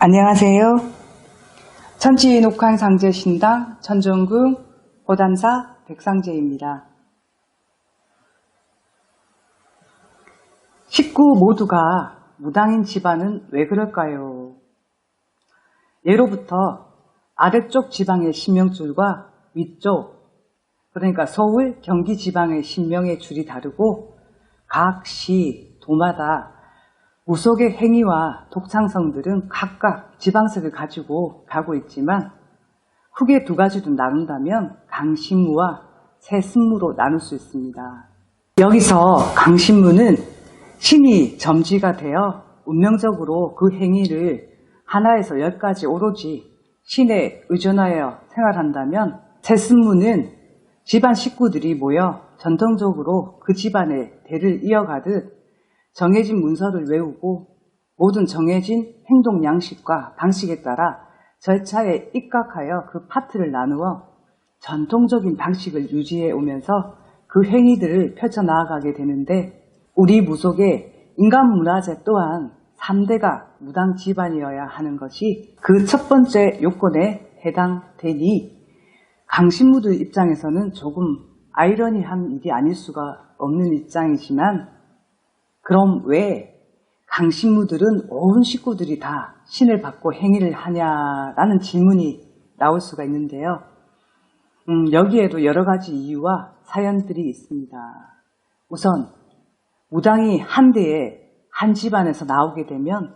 안녕하세요. 천지녹환 상제신당 천정궁 보담사 백상제입니다. 식구 모두가 무당인 집안은 왜 그럴까요? 예로부터 아래쪽 지방의 신명줄과 위쪽, 그러니까 서울, 경기 지방의 신명의 줄이 다르고 각 시, 도마다 무속의 행위와 독창성들은 각각 지방색을 가지고 가고 있지만 크게 두 가지로 나눈다면 강신무와 새신무로 나눌 수 있습니다. 여기서 강신무는 신이 점지가 되어 운명적으로 그 행위를 하나에서 열까지 오로지 신에 의존하여 생활한다면 새신무는 집안 식구들이 모여 전통적으로 그 집안의 대를 이어가듯 정해진 문서를 외우고 모든 정해진 행동 양식과 방식에 따라 절차에 입각하여 그 파트를 나누어 전통적인 방식을 유지해 오면서 그 행위들을 펼쳐 나아가게 되는데 우리 무속의 인간 문화재 또한 3대가 무당 집안이어야 하는 것이 그 첫 번째 요건에 해당되니 강신무들 입장에서는 조금 아이러니한 일이 아닐 수가 없는 입장이지만 그럼 왜 강신무들은 온 식구들이 다 신을 받고 행위를 하냐라는 질문이 나올 수가 있는데요. 음, 여기에도 여러 가지 이유와 사연들이 있습니다. 우선 무당이 한 대에 한 집안에서 나오게 되면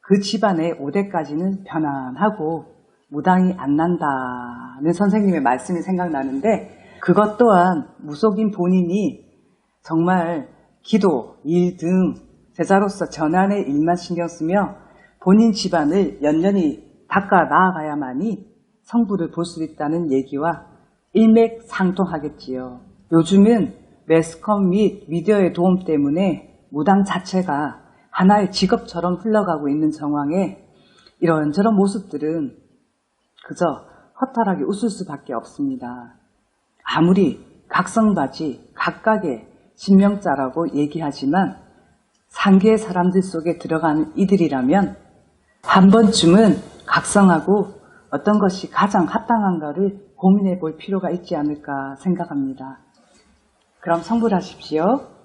그 집안의 5대까지는 편안하고 무당이 안 난다는 선생님의 말씀이 생각나는데 그것 또한 무속인 본인이 정말 기도, 일 등 제자로서 전환의 일만 신경 쓰며 본인 집안을 연연히 닦아 나아가야만이 성부를 볼 수 있다는 얘기와 일맥상통하겠지요. 요즘은 매스컴 및 미디어의 도움 때문에 무당 자체가 하나의 직업처럼 흘러가고 있는 정황에 이런저런 모습들은 그저 허탈하게 웃을 수밖에 없습니다. 아무리 각성바지 각각의 신명자라고 얘기하지만 상계의 사람들 속에 들어가는 이들이라면 한 번쯤은 각성하고 어떤 것이 가장 합당한가를 고민해 볼 필요가 있지 않을까 생각합니다. 그럼 성불하십시오.